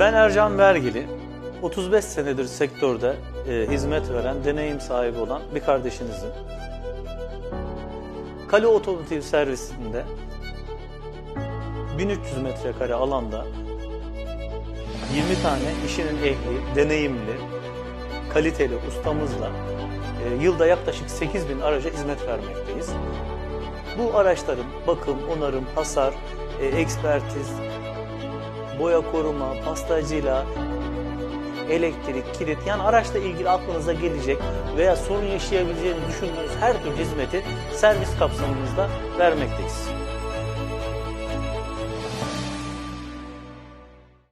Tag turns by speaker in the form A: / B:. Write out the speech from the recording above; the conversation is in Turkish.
A: Ben Ercan Vergili. 35 senedir sektörde e, hizmet veren, deneyim sahibi olan bir kardeşinizim. Kale Otomotiv Servisinde 1300 metrekare alanda 20 tane işinin ehli, deneyimli, kaliteli ustamızla e, yılda yaklaşık 8000 araca hizmet vermekteyiz. Bu araçların bakım, onarım, hasar, e, ekspertiz, boya koruma, pastacıyla, elektrik, kilit yani araçla ilgili aklınıza gelecek veya sorun yaşayabileceğini düşündüğünüz her türlü hizmeti servis kapsamımızda vermekteyiz.